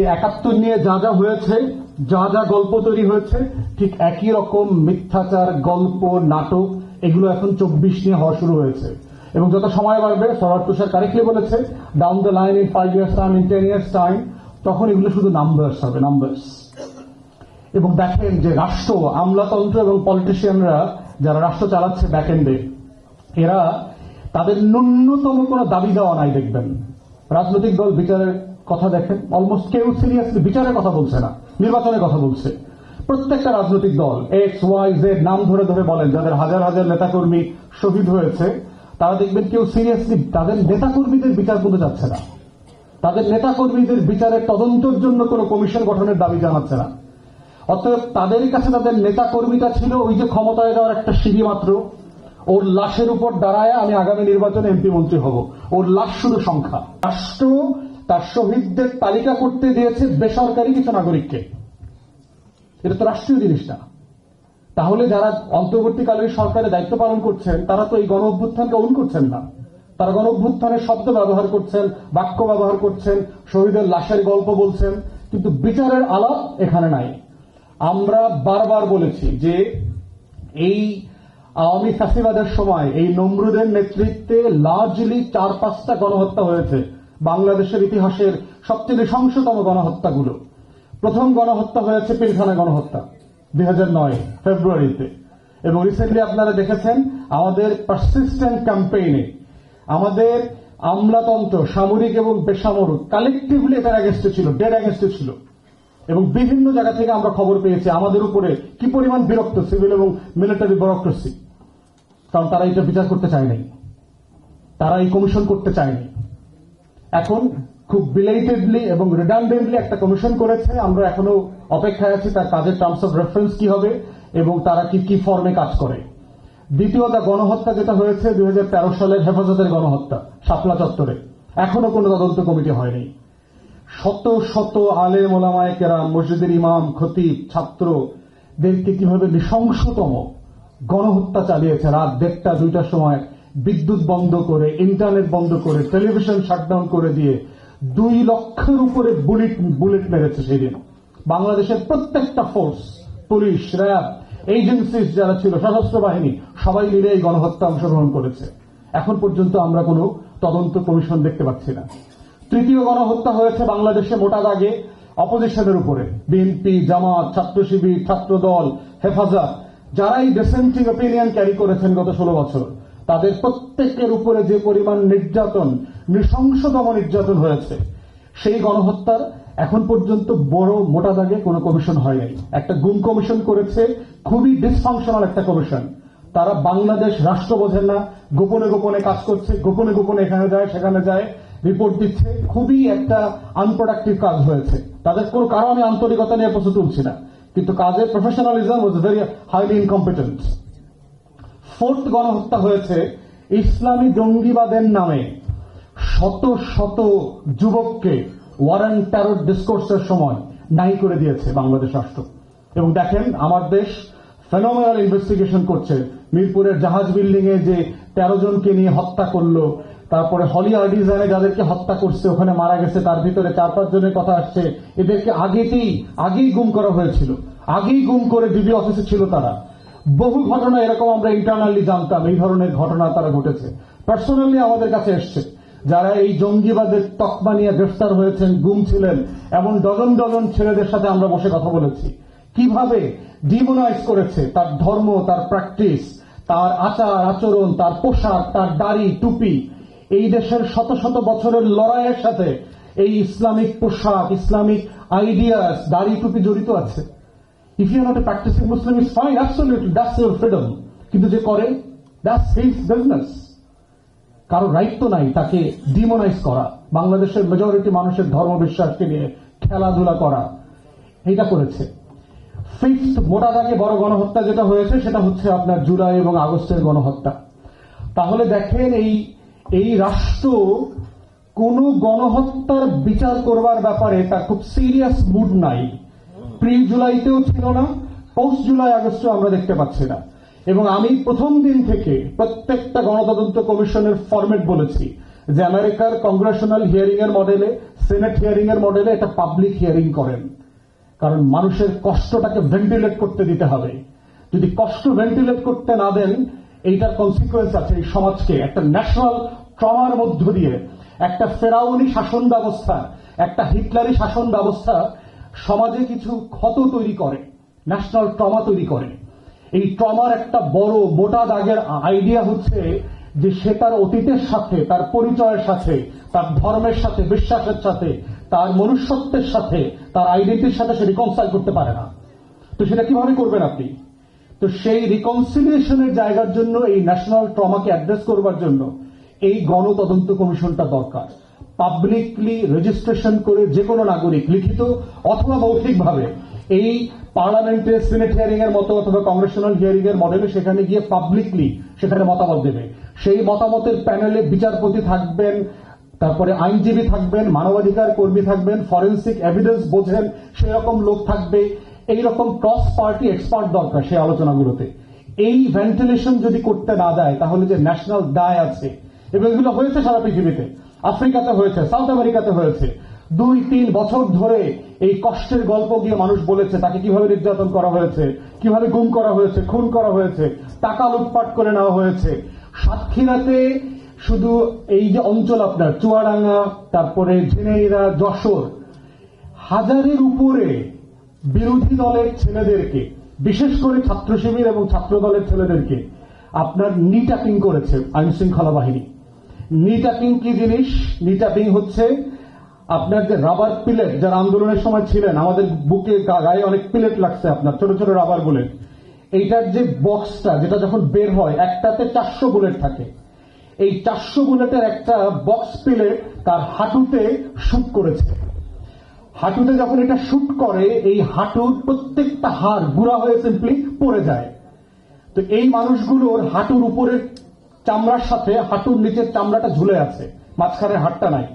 যে একাত্তর নিয়ে যা যা হয়েছে, যা যা গল্প তৈরি হয়েছে, ঠিক একই রকম মিথ্যাচার, গল্প, নাটক, এগুলো এখন চব্বিশ নিয়ে হওয়া শুরু হয়েছে। এবং যত সময় বাড়বে সরার তুষার কারেক্টলি বলেছে down the line in five years time in ten years time তখন এগুলো শুধু নাম্বারস হবে নাম্বারস এবং দেখেন যে রাষ্ট্র, আমলাতন্ত্র এবং পলিটিশিয়ানরা যারা রাষ্ট্র চালাচ্ছে ব্যাকএন্ডে এরা তাদের ন্যূনতম কোনো দাবি দেওয়া নাই, দেখবেন। রাজনৈতিক দল বিচারের কথা দেখেন অলমোস্ট কেউ সিরিয়াসলি বিচারের কথা বলছে না, নির্বাচনের কথা বলছে। প্রত্যেকটা রাজনৈতিক দল এক্স ওয়াই জেড নাম ধরে ধরে বলেন, যাদের হাজার হাজার নেতাকর্মী শহীদ হয়েছে, তারা দেখবেন কেউ সিরিয়াসলি তাদের নেতাকর্মীদের বিচার করতে যাচ্ছে না। তাদের নেতাকর্মীদের বিচারের তদন্তের জন্য কোনো কমিশন গঠনের দাবি জানাচ্ছে না। অতএব তাদের কাছে তাদের নেতা কর্মীটা ছিল, ওই যে ক্ষমতায় দেওয়ার একটা সিঁড়ি মাত্র। ওর লাশের উপর দাঁড়ায় আমি আগামী নির্বাচনে এমপি মন্ত্রী হব। ওর লাশ শুধু সংখ্যা। রাষ্ট্র তার শহীদদের তালিকা করতে দিয়েছে বেসরকারি কিছু নাগরিককে। এটা তো রাষ্ট্রীয় জিনিস না তাহলে যারা অন্তর্বর্তীকালীন সরকারে দায়িত্ব পালন করছেন, তারা তো এই গণ অভ্যুত্থানকে অন করছেন না। তারা গণ অভ্যুত্থানের শব্দ ব্যবহার করছেন, বাক্য ব্যবহার করছেন, শহীদের লাশের গল্প বলছেন, কিন্তু বিচারের আলাপ এখানে নাই। আমরা বারবার বলেছি যে এই আওয়ামী ফ্যাসিবাদের সময় এই নমরুদের নেতৃত্বে লার্জলি চার পাঁচটা গণহত্যা হয়েছে। বাংলাদেশের ইতিহাসের সবচেয়ে নৃশংসতম গণহত্যাগুলো। প্রথম গণহত্যা হয়েছে পিলখানা গণহত্যা, দুই হাজার নয়, ফেব্রুয়ারিতে। এবং রিসেন্টলি আপনারা দেখেছেন আমাদের পারসিস্টেন্ট ক্যাম্পেইনে আমাদের আমলাতন্ত্র, সামরিক এবং বেসামরিক কালেকটিভলি এটার অ্যাগেস্টে ছিল ডেড অ্যাগেস্টে ছিল। এবং বিভিন্ন জায়গা থেকে আমরা খবর পেয়েছি আমাদের উপরে কি পরিমাণ বিরক্ত সিভিল এবং মিলিটারি ব্যুরোক্রেসি কারণ তারা এটা বিচার করতে চায়নি। তারা এই কমিশন করতে চায়নি। এখন খুব বিলেটেডলি এবং রিডান্ডেন্টলি একটা কমিশন করেছে। আমরা এখনও অপেক্ষায় আছি তার কাজের টার্মস অফ রেফারেন্স কি হবে এবং তারা কি কি ফর্মে কাজ করে। দ্বিতীয়ত, গণহত্যা যেটা হয়েছে দু হাজার তেরো সালের হেফাজতের গণহত্যা, শাপলা চত্বরে। এখনও কোনো তদন্ত কমিটি হয়নি। শত শত আলে মোলামায় কেরাম, মসজিদের ইমাম, খতিব ছাত্রদেরকে কীভাবে নৃশংসতম গণহত্যা চালিয়েছে রাত দেড়টা, দুইটার সময় বিদ্যুৎ বন্ধ করে ইন্টারনেট বন্ধ করে টেলিভিশন শাটডাউন করে দিয়ে দুই লক্ষের উপরে বুলেট বুলেট মেরেছে সেদিন। বাংলাদেশের প্রত্যেকটা ফোর্স পুলিশ র্যাব এজেন্সিস যারা ছিল, সশস্ত্র বাহিনী, সবাই মিলে এই গণহত্যা অংশগ্রহণ করেছে। এখন পর্যন্ত আমরা কোনো তদন্ত কমিশন দেখতে পাচ্ছি না। তৃতীয় গণহত্যা হয়েছে বাংলাদেশে মোটা দাগে অপোজিশনের উপরে। বিএনপি জামাত, ছাত্র শিবির ছাত্র দল হেফাজত, যারাই ডিসেন্টিং অপিনিয়ন ক্যারি করেছেন গত ষোলো বছর। তাদের প্রত্যেকের উপরে যে পরিমাণ নির্যাতন, নৃশংসতম নির্যাতন হয়েছে, সেই গণহত্যার এখন পর্যন্ত বড় মোটা দাগে কোনো কমিশন হয় নাই একটা গুম কমিশন করেছে, খুবই ডিসফাংশনাল একটা কমিশন। তারা বাংলাদেশ রাষ্ট্র বোঝেন না, গোপনে গোপনে কাজ করছে, গোপনে গোপনে এখানে যায়, সেখানে যায় রিপোর্ট দিচ্ছে, খুবই একটা আনপ্রোডাক্টিভ কাজ হয়েছে। তাদের কোনো কারণে আন্তরিকতা নিয়ে প্রশ্ন তুলছি না, কিন্তু কাজের professionalism was very highly incompetent fourth গণহত্যা হয়েছে ইসলামী জঙ্গিবাদের নামে। শত শত যুবককে ওয়ারেন ট্যারোর ডিসকোর্সের সময় নাই করে দিয়েছে বাংলাদেশ রাষ্ট্র। এবং দেখেন, আমার দেশ ফেনোমেনাল ইনভেস্টিগেশন করছে। মিরপুরের জাহাজ বিল্ডিং এ যে তেরো জনকে নিয়ে হত্যা করল, তারপরে হলি ডিজাইনে যাদেরকে হত্যা করছে, ওখানে মারা গেছে, তার ভিতরে চার পাঁচ জনের কথা আসছে। এদেরকে আগেতেই, আগেই গুম করা হয়েছিল। আগেই গুম করে ডিবি অফিসে ছিল তারা। বহু ঘটনা এরকম আমরা ইন্টারনালি জানতাম, এই ধরনের ঘটনা তারা ঘটেছে। পার্সোনালি আমাদের কাছে এসছে, যারা এই জঙ্গিবাদের তকমা নিয়ে গ্রেফতার হয়েছেন, গুম ছিলেন, এমন ডজন ডজন ছেলেদের সাথে আমরা বসে কথা বলেছি। কীভাবে ডিমোনাইজ করেছে তার ধর্ম, তার প্র্যাকটিস তার আচার, আচরণ, তার পোশাক, তার দাড়ি, টুপি, এই দেশের শত শত বছরের লড়াইয়ের সাথে এই ইসলামিক পোশাক, ইসলামিক আইডিয়াস দাড়ি, টুপি জড়িত আছে। If you not a practising Muslim is fine absolutely that's your freedom কিন্তু যে করে দ্যাটস হিজ বিজনেস কারও রাইট তো নাই তাকে ডিমোনাইজ করা। বাংলাদেশের মেজরিটি মানুষের ধর্ম বিশ্বাসকে নিয়ে খেলাধুলা করা। এটা করেছে। ফিফথ মোটা দাগে বড় গণহত্যা যেটা হয়েছে, সেটা হচ্ছে আপনার জুলাই এবং আগস্টের গণহত্যা। তাহলে দেখেন এই এই রাষ্ট্র কোন গণহত্যার বিচার করবার ব্যাপারে তার খুব সিরিয়াস মুড নাই। প্রি জুলাইতেও ছিল না পোস্ট জুলাই আগস্টও আমরা দেখতে পাচ্ছি না। এবং আমি প্রথম দিন থেকে প্রত্যেকটা গণতদন্ত কমিশনের ফরম্যাট বলেছি যে আমেরিকার কংগ্রেশনাল হিয়ারিং এর মডেলে সেনেট হিয়ারিং এর মডেলে এটা পাবলিক হিয়ারিং করেন। কারণ মানুষের কষ্টটাকে ভেন্টিলেট করতে দিতে হবে। যদি কষ্ট ভেন্টিলেট করতে না দেন, এইটার কনসিকুয়েন্স আছে এই সমাজকে। একটা ন্যাশনাল ট্রমার মধ্য দিয়ে, একটা ফেরাউনি শাসন ব্যবস্থা, একটা হিটলারি শাসন ব্যবস্থা সমাজে কিছু ক্ষত তৈরি করে ন্যাশনাল ট্রমা তৈরি করে। এই ট্রমার একটা বড় মোটা দাগের আইডিয়া হচ্ছে যে সে তার অতীতের সাথে, তার পরিচয়ের সাথে, তার ধর্মের সাথে, বিশ্বাসের সাথে, তার মনুষ্যত্বের সাথে, তার আইডেন্টিটির সাথে সে রিকনসাইল করতে পারে না। তো সেটা কীভাবে করবেন আপনি? তো সেই রিকনসিলিয়েশনের জায়গার জন্য এই ন্যাশনাল ট্রমাকে অ্যাড্রেস করবার জন্য এই গণতদন্ত কমিশনটা দরকার। পাবলিকলি রেজিস্ট্রেশন করে যে কোনো নাগরিক, লিখিত অথবা মৌখিকভাবে, এই পার্লামেন্টে সিনেট হিয়ারিং এর মতো অথবা কংগ্রেশনাল হিয়ারিং এর মডেলে সেখানে গিয়ে পাবলিকলি সেখানে মতামত দেবে। সেই মতামতের প্যানেলে বিচারপতি থাকবেন, তারপরে আইনজীবী থাকবেন, মানবাধিকার কর্মী থাকবেন ফরেন্সিক এভিডেন্স বোঝেন, সেরকম লোক থাকবে। এইরকম ক্রস পার্টি এক্সপার্ট দরকার সেই আলোচনাগুলোতে। এই ভেন্টিলেশন যদি করতে না দেয়, তাহলে যে ন্যাশনাল দায় আছে এবং এগুলো হয়েছে সারা পৃথিবীতে। আফ্রিকাতে হয়েছে, সাউথ আমেরিকাতে হয়েছে। দুই, তিন বছর ধরে এই কষ্টের গল্প গিয়ে মানুষ বলেছে, তাকে কীভাবে নির্যাতন করা হয়েছে, কীভাবে গুম করা হয়েছে, খুন করা হয়েছে, টাকা লুটপাট করে নেওয়া হয়েছে। সাতক্ষীরাতে শুধু এই যে অঞ্চল আপনার, চুয়াডাঙ্গা, তারপরে ঝিনাইরা যশোর, হাজারের উপরে বিরোধী দলের ছেলেদেরকে, বিশেষ করে ছাত্র শিবির এবং ছাত্র দলের ছেলেদেরকে, আপনার নিটাপিং করেছে আইন শৃঙ্খলা বাহিনী। নিটাপিং কি জিনিস? নিটাপিং হচ্ছে আপনার যে রাবার পিলেট যারা আন্দোলনের সময় ছিলেন, আমাদের বুকে গায়ে অনেক পিলেট লাগছে আপনার, ছোট ছোট রাবার বুলেট এইটার যে বক্সটা যেটা যখন বের হয়, একটাতে চারশো বুলেট থাকে। এই চারশো বুলেটের একটা বক্স পিলেট তার হাঁটুতে শুট করেছে। হাঁটুতে যখন এটা শুট করে, এই হাঁটুর প্রত্যেকটা হাড় গুড়া হয়ে সিম্পলি পড়ে যায়। তো এই মানুষগুলোর হাঁটুর উপরের চামড়ার সাথে হাঁটুর নিচের চামড়াটা ঝুলে আছে মাঝখানের হাড়টা নাই।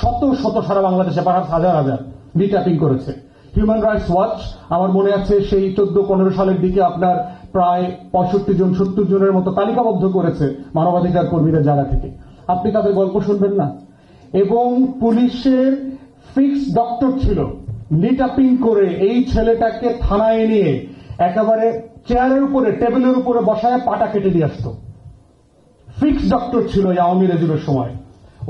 শত শত সারা বাংলাদেশে পাহাড়, হাজার হাজার রিট্যাপিং করেছে। হিউম্যান রাইটস ওয়াচ আমার মনে আছে সেই চোদ্দ পনেরো সালের দিকে আপনার প্রায় পঁয়ষট্টি জন, সত্তর জনের মতো তালিকাবদ্ধ করেছে মানবাধিকার কর্মীদের জায়গা থেকে। আপনি তাদের গল্প শুনবেন না। এবং পুলিশের ফিক্স ডক্টর ছিল নিটাপিং করে এই ছেলেটাকে থানায় নিয়ে একেবারে চেয়ারের উপরে টেবিলের উপরে বসায় পাটা কেটে দিয়ে আসতো। ফিক্স ডক্টর ছিল আওয়ামী রেজিমের সময়।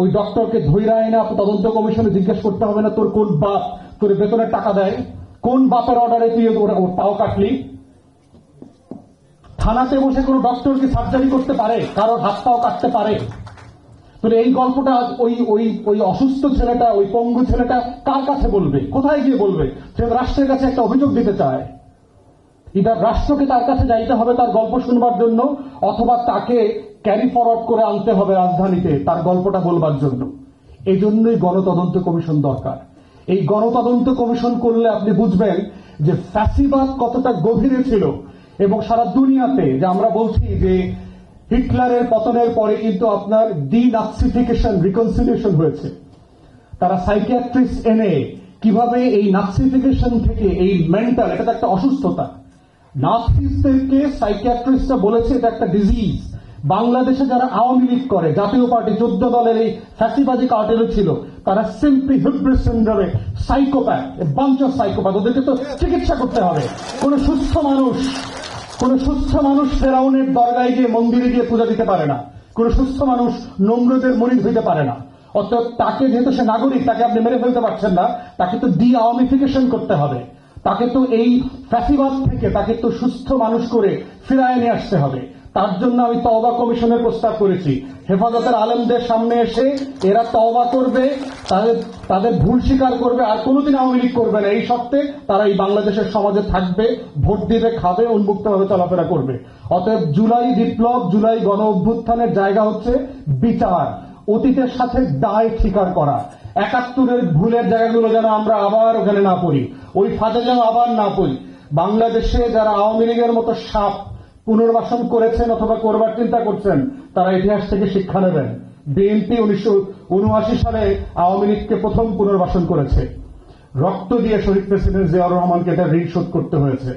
ওই ডক্টরকে ধৈরা এনে তদন্ত কমিশনে জিজ্ঞেস করতে হবে না তোর কোন বাপ তোর বেতনের টাকা দেয়, কোন বাপের অর্ডারে তুই ওর পাও কাটলি। থানাতে বসে কোনো ডক্টর কি সার্জারি করতে পারে? কারোর হাত পাও কাটতে পারে? তো এই গল্পটা ওই ওই ওই অসুস্থ ছেলেটা, ওই পঙ্গু ছেলেটা কার কাছে বলবে? কোথায় গিয়ে বলবে? সে রাষ্ট্রের কাছে একটা অভিযোগ দিতে চায়। ইদার রাষ্ট্রকে তার কাছে যাইতে হবে তার গল্প শুনবার জন্য, অথবা তাকে ক্যারি ফরওয়ার্ড করে আনতে হবে রাজধানীতে, তার গল্পটা বলবার জন্য। এই জন্যই গণতদন্ত কমিশন দরকার। এই গণতদন্ত কমিশন করলে আপনি বুঝবেন যে ফ্যাসিবাদ কতটা গভীরে ছিল এবং সারা দুনিয়াতে, যে আমরা বলছি যে হিটলারের পতনের পরে কিন্তু আপনার ডিনাক্সিফিকেশন রিকনসিলিয়েশন হয়েছে। তারা সাইকিয়াট্রিস্ট এনে কীভাবে এই নাক্সিফিকেশন থেকে এই মেন্টাল এটা একটা অসুস্থতা। নার্সিসদেরকে সাইকিয়াট্রিস্টরা বলেছে এটা একটা ডিজিজ। বাংলাদেশে যারা আওয়ামী লীগ করে, জাতীয় পার্টি চোদ্দ দলের এই ফ্যাসিবাজি কার্টেলে ছিল, তারা সিম্পলি হিব্রিস সিন্ড্রোমে সাইকোপ্যাথ বাঞ্চ সাইকোপ্যাথ ওদেরকে তো চিকিৎসা করতে হবে। কোন সুস্থ মানুষ, কোন সুস্থ মানুষ ফেরাউনের দরগায় গিয়ে মন্দিরে গিয়ে পূজা দিতে পারে না। কোন সুস্থ মানুষ নম্রদের মরিদ হইতে পারে না। অর্থাৎ তাকে যেহেতু সে নাগরিক, তাকে আপনি মেরে ফেলতে পারছেন না, তাকে তো ডি আওয়ামিফিকেশন করতে হবে। তাকে তো এই ফ্যাসিবাদ থেকে, তাকে তো সুস্থ মানুষ করে ফিরায় নিয়ে আসতে হবে। তার জন্য আমি তওবা কমিশনের প্রস্তাব করেছি। হেফাজতের আলেমদের সামনে এসে এরা তওবা করবে, তাদের তাদের ভুল স্বীকার করবে, আর কোনোদিন আওয়ামী লীগ করবে না। এই সত্ত্বে তারা এই বাংলাদেশের সমাজে থাকবে, ভোট দিবে, খাবে, উন্মুক্তভাবে চলাফেরা করবে। অতএব জুলাই বিপ্লব, জুলাই গণ অভ্যুত্থানের জায়গা হচ্ছে বিচার, অতীতের সাথে দায় স্বীকার করা। একাত্তরের ভুলের জায়গাগুলো যেন আমরা আবার ওখানে না পড়ি, ওই ফাঁদে যেন আবার না পড়ি। বাংলাদেশে যারা আওয়ামী লীগের মতো সাপ পুনর্বাসন করেছেন অথবা করবার চিন্তা করছেন, তারা ইতিহাস থেকে শিক্ষা নেবেন। বিএনপি উনিশশো উনআশি সালে আওয়ামী লীগকে প্রথম পুনর্বাসন করেছে। রক্ত দিয়ে শহীদ প্রেসিডেন্ট জিয়াউর রহমানকে এটা ঋণ শোধ করতে হয়েছে।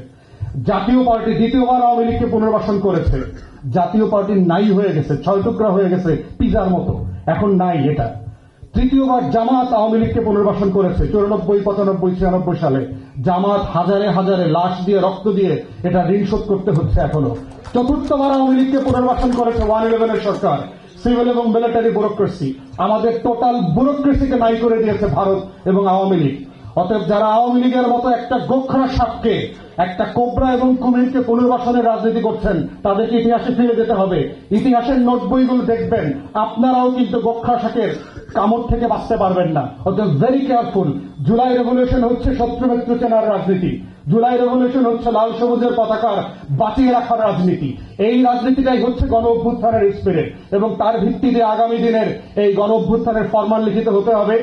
জাতীয় পার্টি দ্বিতীয়বার আওয়ামী লীগকে পুনর্বাসন করেছে। জাতীয় পার্টি নাই হয়ে গেছে, ছয় টুকরা হয়ে গেছে, পিজার মতো। এখন নাই এটা। তৃতীয়বার জামাত আওয়ামী লীগকে পুনর্বাসন করেছে। চৌরানব্বই, পঁচানব্বই, ছিয়ানব্বই সালে জামাত হাজারে হাজারে লাশ দিয়ে, রক্ত দিয়ে এটা ঋণ শোধ করতে হচ্ছে এখনও। চতুর্থবার আওয়ামী লীগকে পুনর্বাসন করেছে ওয়ান ইলেভেনের সরকার, সিভিল এবং মিলিটারি ব্যুরোক্রেসি। আমাদের টোটাল ব্যুরোক্রেসিকে নাই করে দিয়েছে ভারত এবং আওয়ামী লীগ। অতএব যারা আওয়ামী লীগের মতো একটা গোখরা সাপকে, একটা কোবরা এবং কুমিরকে পুনর্বাসনের রাজনীতি করছেন, তাদেরকে ইতিহাসে ফিরে যেতে হবে। ইতিহাসের নোট বইগুলো দেখবেন, আপনারাও কিন্তু গোখরা শাকের কামড় থেকে বাঁচতে পারবেন না। অতএব ভেরি কেয়ারফুল জুলাই রেভলিউশন হচ্ছে শত্রু মিত্র চেনার রাজনীতি। জুলাই রেভলিউশন হচ্ছে লাল সবুজের পতাকার বাঁচিয়ে রাখার রাজনীতি। এই রাজনীতিটাই হচ্ছে গণ অভ্যুত্থানের স্পিরিট এবং তার ভিত্তিতে আগামী দিনের এই গণ অভ্যুত্থানের ফরমান লিখিত হতে হবে।